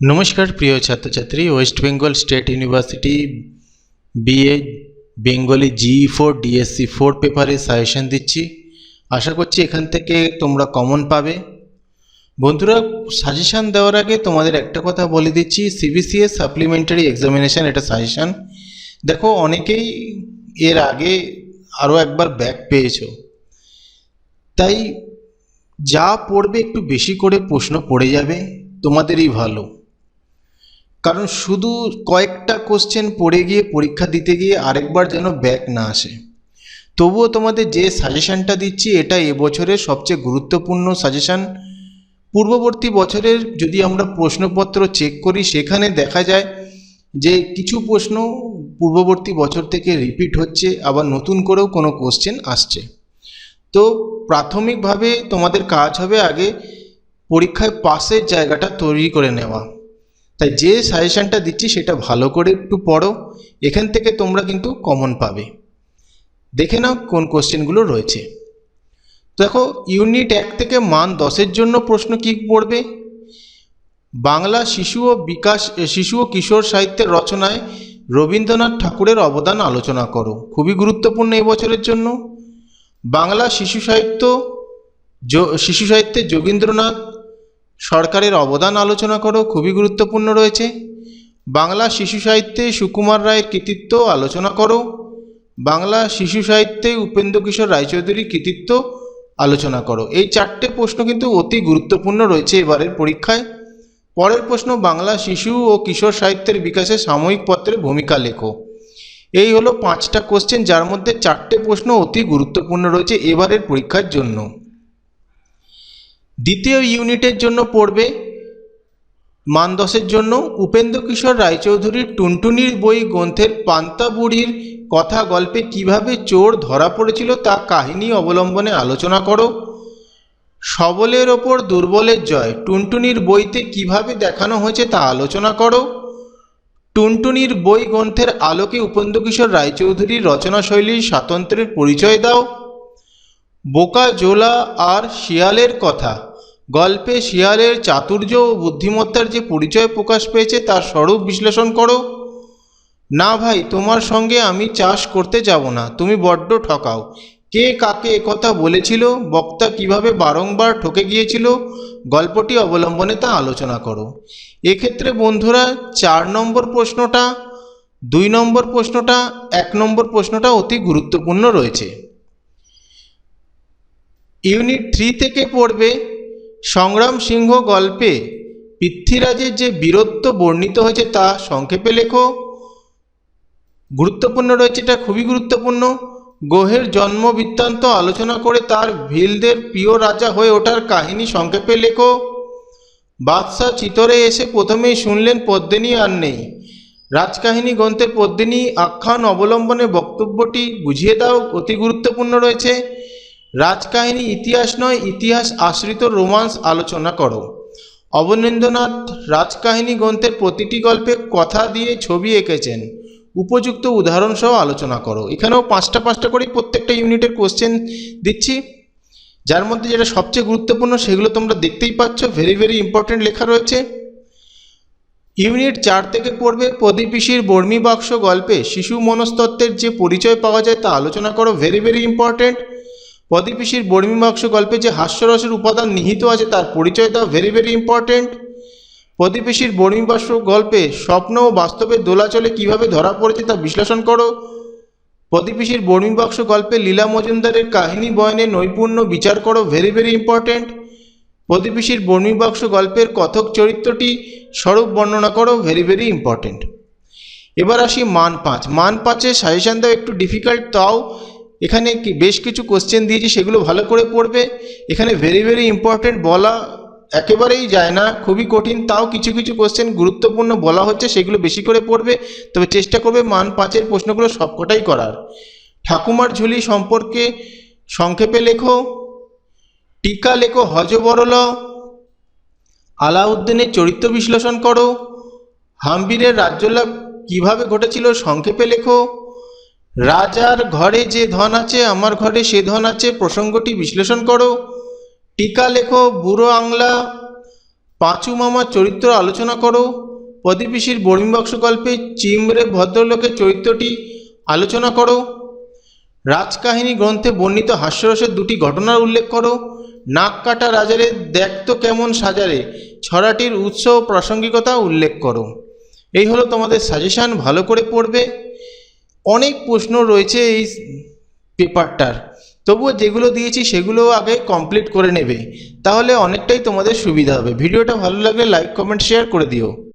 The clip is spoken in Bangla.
নমস্কার, প্রিয় ছাত্রছাত্রী, West Bengal state university BA, Bengali G four DSC four পেপারে সাজেশন দিচ্ছি। আশা করছি এখান থেকে তোমরা কমন পাবে। বন্ধুরা, সাজেশান দেওয়ার আগে তোমাদের একটা কথা বলে দিচ্ছি। সিবিসিএস সাপ্লিমেন্টারি এক্সামিনেশান এটা সাজেশান। দেখো, অনেকেই এর আগে আরও একবার ব্যাক পেয়েছ। তাই যা পড়বে একটু বেশি করে প্রশ্ন পড়ে যাবে, তোমাদেরই ভালো। কারণ শুধু কয়েকটা কোশ্চেন পড়ে গিয়ে, পরীক্ষা দিতে গিয়ে আরেকবার যেন ব্যাক না আসে। তবুও তোমাদের যে সাজেশানটা দিচ্ছি, এটা এবছরের সবচেয়ে গুরুত্বপূর্ণ সাজেশান পূর্ববর্তী বছরের যদি আমরা প্রশ্নপত্র চেক করি, সেখানে দেখা যায় যে কিছু প্রশ্ন পূর্ববর্তী বছর থেকে রিপিট হচ্ছে, আবার নতুন করেও কোনো কোশ্চেন আসছে। তো প্রাথমিকভাবে তোমাদের কাজ হবে আগে পরীক্ষায় পাসের জায়গাটা তৈরি করে নেওয়া। তাই যে সাজেশানটা দিচ্ছি সেটা ভালো করে একটু পড়ো, এখান থেকে তোমরা কিন্তু কমন পাবে। দেখে নাও কোন কোশ্চেনগুলো রয়েছে। দেখো ইউনিট এক থেকে মান দশের জন্য প্রশ্ন কি পড়বে? বাংলা শিশু ও বিকাশ শিশু ও কিশোর সাহিত্যের রচনায় রবীন্দ্রনাথ ঠাকুরের অবদান আলোচনা করো। খুবই গুরুত্বপূর্ণ এবছরের জন্য। বাংলা শিশু সাহিত্য শিশু সাহিত্যে যোগীন্দ্রনাথ সরকারের অবদান আলোচনা করো খুবই গুরুত্বপূর্ণ রয়েছে। বাংলা শিশু সাহিত্যে সুকুমার রায়ের কৃতিত্ব আলোচনা করো। বাংলা শিশু সাহিত্যে উপেন্দ্র কিশোর রায়চৌধুরীর কৃতিত্ব আলোচনা করো। এই চারটে প্রশ্ন কিন্তু অতি গুরুত্বপূর্ণ রয়েছে এবারের পরীক্ষায়। পরের প্রশ্ন, বাংলা শিশু ও কিশোর সাহিত্যের বিকাশে সাময়িক পত্রের ভূমিকা লেখো। এই হলো পাঁচটা কোশ্চেন যার মধ্যে চারটে প্রশ্ন অতি গুরুত্বপূর্ণ রয়েছে এবারের পরীক্ষার জন্য। দ্বিতীয় ইউনিটের জন্য পড়বে মান দশের জন্য উপেন্দ্র কিশোর রায়চৌধুরীর টুনটুনির বই গ্রন্থের পান্তা বুড়ির কথা গল্পে কীভাবে চোর ধরা পড়েছিল তা কাহিনী অবলম্বনে আলোচনা করো। সবলের ওপর দুর্বলের জয়, টুনটুনির বইতে কীভাবে দেখানো হয়েছে তা আলোচনা করো। টুনটুনির বই গ্রন্থের আলোকে উপেন্দ্রকিশোর রায়চৌধুরীর রচনাশৈলীর স্বাতন্ত্র্যের পরিচয় দাও। বোকা জোলা আর শিয়ালের কথা গল্পে শিয়ালের চাতুর্য ও বুদ্ধিমত্তার যে পরিচয় প্রকাশ পেয়েছে তার স্বরূপ বিশ্লেষণ করো। না ভাই, তোমার সঙ্গে আমি চাষ করতে যাব না, তুমি বড্ড ঠকাও। কে কাকে একথা বলেছিল, বক্তা কীভাবে বারংবার ঠকে গিয়েছিল, গল্পটি অবলম্বনে তা আলোচনা করো। এক্ষেত্রে বন্ধুরা, চার নম্বর প্রশ্নটা, দুই নম্বর প্রশ্নটা, এক নম্বর প্রশ্নটা অতি গুরুত্বপূর্ণ রয়েছে। ইউনিট থ্রি থেকে পড়বে সংগ্রাম সিংহ গল্পে পৃথ্বীরাজের যে বীরত্ব বর্ণিত হয়েছে তা সংক্ষেপে লেখো। গুরুত্বপূর্ণ রয়েছে এটা, খুবই গুরুত্বপূর্ণ। গোহের জন্ম বৃত্তান্ত আলোচনা করে তার ভিলদের প্রিয় রাজা হয়ে ওঠার কাহিনী সংক্ষেপে লেখো। বাদশাহ চিতরে এসে প্রথমেই শুনলেন, পদ্মিনী আর নেই। রাজকাহিনী গ্রন্থের পদ্মিনী আখ্যান অবলম্বনে বক্তব্যটি বুঝিয়ে দাও, অতি গুরুত্বপূর্ণ রয়েছে। রাজকাহিনী ইতিহাস নয়, ইতিহাস আশ্রিত রোমান্স আলোচনা করো। অবনীন্দ্রনাথ রাজকাহিনী গ্রন্থের প্রতিটি গল্পে কথা দিয়ে ছবি এঁকেছেন। উপযুক্ত উদাহরণসহ আলোচনা করো। এখানেও পাঁচটা পাঁচটা করে প্রত্যেকটা ইউনিটের কোশ্চেন দিচ্ছি। যার মধ্যে যেটা সবচেয়ে গুরুত্বপূর্ণ সেগুলো তোমরা দেখতেই পাচ্ছ। ভেরি ভেরি ইম্পর্টেন্ট লেখা রয়েছে। ইউনিট চার থেকে পড়বে প্রদীপিসির বর্মী বাক্স গল্পে শিশু মনস্তত্ত্বের যে পরিচয় পাওয়া যায় তা আলোচনা করো। ভেরি ভেরি ইম্পর্টেন্ট প্রদীপিসির বর্মী বাক্স গল্পে যে হাস্যরসের উপাদান নিহিত আছে, তার পরিচয় দাও। ভেরি ভেরি ইম্পর্টেন্ট প্রদীপিসির বর্মী বাক্স গল্পে স্বপ্ন ও বাস্তবের দোলাচলে কীভাবে ধরা পড়েছে তা বিশ্লেষণ করো। প্রদীপিসির বর্মী বাক্স গল্পে লীলা মজুমদারের কাহিনী বয়নে নৈপুণ্য বিচার করো। ভেরি ভেরি ইম্পর্টেন্ট প্রদীপিসির বর্মী বাক্স গল্পের কথক চরিত্রটি স্বরূপ বর্ণনা করো। ভেরি ভেরি ইম্পর্টেন্ট এবার আসি মান পাঁচ। মান পাঁচে সাজেশান দাও। একটু ডিফিকাল্ট তাও। এখানে বেশ কিছু কোশ্চেন দিয়েছি, সেগুলো ভালো করে পড়বে। এখানে ভেরি ভেরি ইম্পর্টেন্ট বলা একেবারেই যায় না, খুবই কঠিন, তাও কিছু কিছু কোশ্চেন গুরুত্বপূর্ণ বলা হচ্ছে, সেগুলো বেশি করে পড়বে। তবে চেষ্টা করবে মান পাঁচের প্রশ্নগুলো সবকটাই করার। ঠাকুমার ঝুলি সম্পর্কে সংক্ষেপে লেখো। টিকা লেখো হজ হজবরল আলাউদ্দিনের চরিত্র বিশ্লেষণ করো। হাম্বিরের রাজ্যলাভ কীভাবে ঘটেছিল, সংক্ষেপে লেখো। রাজার ঘরে যে ধন আছে, আমার ঘরে সে ধন আছে, প্রসঙ্গটি বিশ্লেষণ করো। টিকা লেখো, বুড়ো আংলা, পাঁচু মামার চরিত্র আলোচনা করো। প্রদীপিসির বরিমবক্স গল্পে চিমরে ভদ্রলোকের চরিত্রটি আলোচনা করো। রাজকাহিনী গ্রন্থে বর্ণিত হাস্যরসের দুটি ঘটনার উল্লেখ করো। নাক কাটা রাজারে দেখতো কেমন সাজারে, ছড়াটির উৎস ও প্রাসঙ্গিকতা উল্লেখ করো। এই হলো তোমাদের সাজেশান ভালো করে পড়বে। অনেক প্রশ্ন রয়েছে এই পেপারটার। তবুও যেগুলো দিয়েছি সেগুলো আগে কমপ্লিট করে নেবে। তাহলে অনেকটাই তোমাদের সুবিধা হবে। ভিডিওটা ভালো লাগলে লাইক কমেন্ট শেয়ার করে দিও।